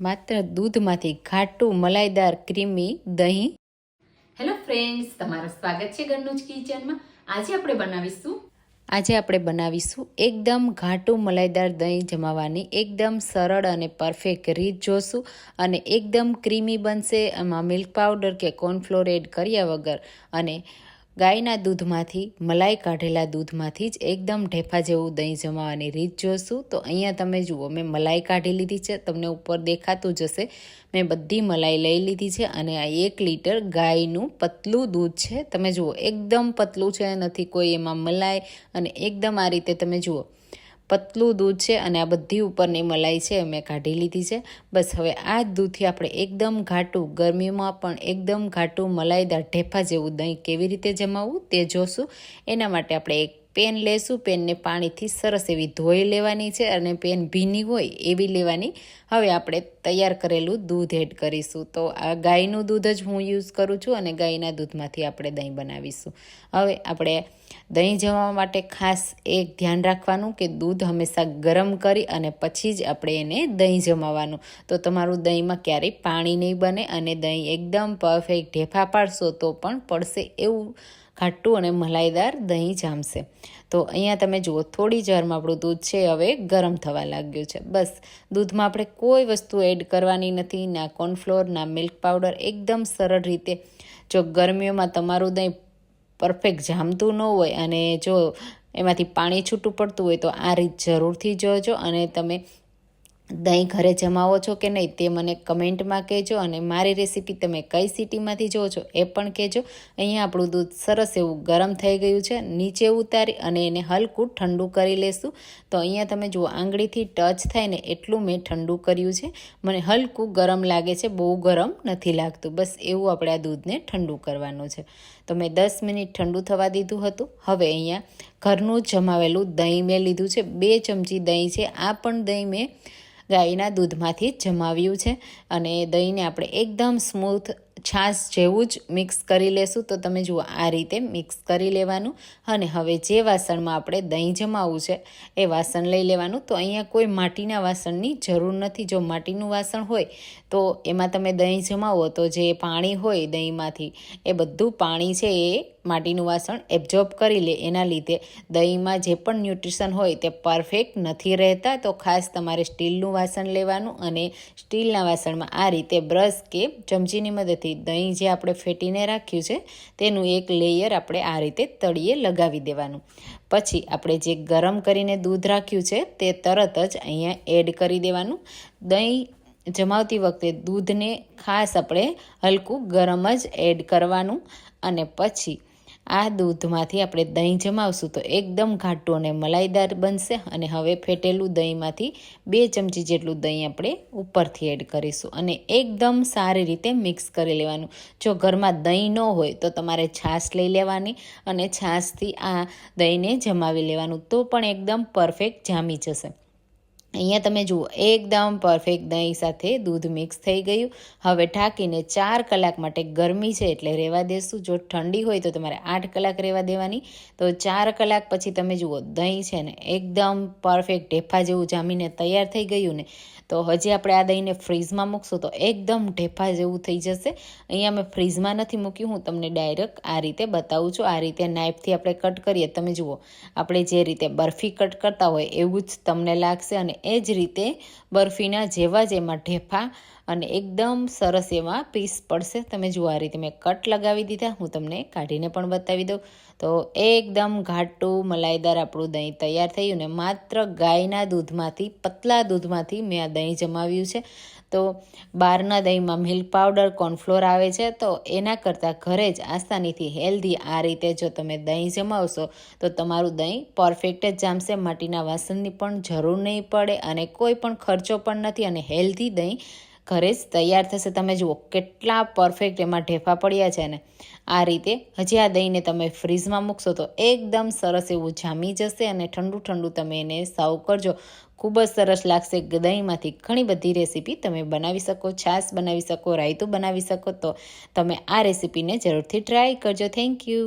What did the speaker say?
માત્ર દૂધમાંથી ઘાટું મલાઈદાર ક્રીમી દહીં. હેલો ફ્રેન્ડ્સ તમારું સ્વાગત છે ઘરનું જ કિચનમાં. આજે આપણે બનાવીશું આજે આપણે બનાવીશું એકદમ ઘાટું મલાઈદાર દહીં જમાવવાની એકદમ સરળ અને પરફેક્ટ રીત જોશું અને એકદમ ક્રીમી બનશે એમાં મિલ્ક પાવડર કે કોર્નફ્લોર એડ કર્યા વગર. અને ગાયના દૂધમાંથી, મલાઈ કાઢેલા દૂધમાંથી જ એકદમ ઢેફા જેવું દહીં જમાવાની રીત જોશું તો અહીંયા તમે જુઓ, મેં મલાઈ કાઢી લીધી છે. તમને ઉપર દેખાતું જશે મેં બધી મલાઈ લઈ લીધી છે અને આ એક લીટર ગાયનું પતલું દૂધ છે. તમે જુઓ, એકદમ પતલું છે, નથી કોઈ એમાં મલાઈ અને એકદમ આ રીતે તમે જુઓ. પતલું દૂધ છે અને આ બધી ઉપરની મલાઈ છે મેં કાઢી લીધી છે. બસ હવે આ જ દૂધથી આપણે એકદમ ઘાટું, ગરમીમાં પણ એકદમ ઘાટું મલાઈદાર ઢેફા જેવું દહીં કેવી રીતે જમાવવું તે જોશું. એના માટે આપણે એક પેન લેશું, પેનને પાણીથી સરસ એવી ધોઈ લેવાની છે અને પેન ભીની હોય એવી લેવાની. હવે આપણે તૈયાર કરેલું દૂધ એડ કરીશું. તો આ ગાયનું દૂધ જ હું યુઝ કરું છું અને ગાયના દૂધમાંથી આપણે દહીં બનાવીશું. હવે આપણે દહીં જમવા માટે ખાસ એક ધ્યાન રાખવાનું કે દૂધ હંમેશા ગરમ કરી અને પછી જ આપણે એને દહીં જમાવવાનું તો તમારું દહીંમાં ક્યારેય પાણી નહીં બને અને દહીં એકદમ પરફેક્ટ ઢેફા પાડશો તો પણ પડશે એવું ખાટું અને મલાઈદાર દહીં જામશે. તો અહીંયા તમે જુઓ, થોડી જ વારમાં આપણું દૂધ છે, હવે ગરમ થવા લાગ્યું છે. બસ, દૂધમાં આપણે કોઈ વસ્તુ એડ કરવાની નથી, ના કોર્નફ્લોર, ના મિલ્ક પાવડર. એકદમ સરળ રીતે, જો ગરમીઓમાં તમારું દહીં પરફેક્ટ જામતું ન હોય અને જો એમાંથી પાણી છૂટું પડતું હોય તો આ રીત જરૂરથી જોજો અને તમે દહીં ઘરે જમાવો છો કે નહીં તે મને કમેન્ટમાં કહેજો અને મારી રેસીપી તમે કઈ સિટીમાંથી જોવો છો એ પણ કહેજો. અહીંયા આપણું દૂધ સરસ એવું ગરમ થઈ ગયું છે, નીચે ઉતારી અને એને હલકું ઠંડુ કરી લેશું. તો અહીંયા તમે જુઓ આંગળીથી ટચ થાય ને એટલું મેં ઠંડુ કર્યું છે. મને હલકું ગરમ લાગે છે, બહુ ગરમ નથી લાગતું. બસ એવું આપણે આ દૂધને ઠંડુ કરવાનું છે. તો મેં દસ મિનિટ ઠંડુ થવા દીધું હતું. હવે અહીંયા ઘરનું જમાવેલું દહીં મેં લીધું છે. બે ચમચી દહીં છે. આ પણ દહીં મેં ગાયના દૂધમાંથી જમાવ્યું છે અને દહીંને આપણે એકદમ સ્મૂથ છાશ જેવું જ મિક્સ કરી લેશું. તો તમે જુઓ, આ રીતે મિક્સ કરી લેવાનું અને હવે જે વાસણમાં આપણે દહીં જમાવવું છે એ વાસણ લઈ લેવાનું. તો અહીંયા કોઈ માટીના વાસણની જરૂર નથી. જો માટીનું વાસણ હોય, તો એમાં તમે દહીં જમાવો તો જે પાણી હોય દહીંમાંથી, એ બધું પાણી છે એ માટીનું વાસણ એબ્ઝોર્બ કરી લે. એના લીધે દહીંમાં જે પણ ન્યુટ્રિશન હોય તે પરફેક્ટ નથી રહેતા. તો ખાસ તમારે સ્ટીલનું વાસણ લેવાનું અને સ્ટીલના વાસણમાં આ રીતે બ્રશ કે ચમચીની મદદથી દહીં જે આપણે ફેટીને રાખ્યું છે, તેનું એક લેયર આપણે આ રીતે તળીએ લગાવી દેવાનું. પછી આપણે જે ગરમ કરીને દૂધ રાખ્યું છે, તે તરત જ અહીંયા એડ કરી દેવાનું. દહીં જમાવતી વખતે દૂધને ખાસ આપણે હલકું ગરમ જ એડ કરવાનું અને પછી આ દૂધમાંથી આપણે દહીં જમાવશું તો એકદમ ઘાટું અને મલાઈદાર બનશે અને હવે ફેટેલું દહીંમાંથી બે ચમચી જેટલું દહીં આપણે ઉપરથી એડ કરીશું અને એકદમ સારી રીતે મિક્સ કરી લેવાનું. જો ઘરમાં દહીં ન હોય તો તમારે છાશ લઈ લેવાની અને છાશથી આ દહીંને જમાવી લેવાનું તો પણ એકદમ પરફેક્ટ જામી જશે. અહીંયા તમે જુઓ, એકદમ પરફેક્ટ દહીં સાથે દૂધ મિક્સ થઈ ગયું. હવે ઢાંકીને ચાર કલાક માટે ગરમી છે એટલે રહેવા દેશું. જો ઠંડી હોય તો તમારે આઠ કલાક રહેવા દેવાની. તો ચાર કલાક પછી તમે જુઓ, દહીં છે ને એકદમ પરફેક્ટ ઢેફા જેવું જામીને તૈયાર થઈ ગયું ને. તો હજી આપણે આ દહીંને ફ્રીઝમાં મૂકશું તો એકદમ ઢેફા જેવું થઈ જશે. અહીંયા મેં ફ્રીઝમાં નથી મૂક્યું, હું તમને ડાયરેક્ટ આ રીતે બતાવું છું. આ રીતે નાઇફથી આપણે કટ કરીએ. તમે જુઓ, આપણે જે રીતે બરફી કટ કરતા હોય એવું જ તમને લાગશે અને એ જ રીતે બરફીના જેવા જ એમાં ઢેફા અને એકદમ સરસ એમાં પીસ પડશે. તમે જુઓ આ રીતે મેં કટ લગાવી દીધા. હું તમને કાઢીને પણ બતાવી દઉં. તો એકદમ ઘાટું મલાઈદાર આપણું દહીં તૈયાર થયું ને માત્ર ગાયના દૂધમાંથી, પતલા દૂધમાંથી મેં આ દહીં જમાવ્યું છે. તો બહારના દહીંમાં મિલ્ક પાવડર, કોર્નફ્લોર આવે છે. તો એના કરતાં ઘરે જ આસાનીથી હેલ્ધી આ રીતે જો તમે દહીં જમાવશો, તો તમારું દહીં પરફેક્ટ જ જામશે. માટીના વાસણની પણ જરૂર નહીં પડે અને કોઈ પણ ખર્ચો પણ નથી અને હેલ્ધી દહીં ઘરે જ તૈયાર થશે. તમે જુઓ, કેટલા પરફેક્ટ એમાં ઢેફા પડ્યા છે ને. આ રીતે હજી આ દહીંને તમે ફ્રીઝમાં મૂકશો તો એકદમ સરસ એવું જામી જશે અને ઠંડુ ઠંડુ તમે એને સર્વ કરજો. ખૂબ જ સરસ લાગશે દહીંમાંથી. ઘણી બધી રેસીપી તમે બનાવી શકો, છાશ બનાવી શકો, રાયતું બનાવી શકો તો તમે આ રેસીપીને જરૂરથી ટ્રાય કરજો. Thank you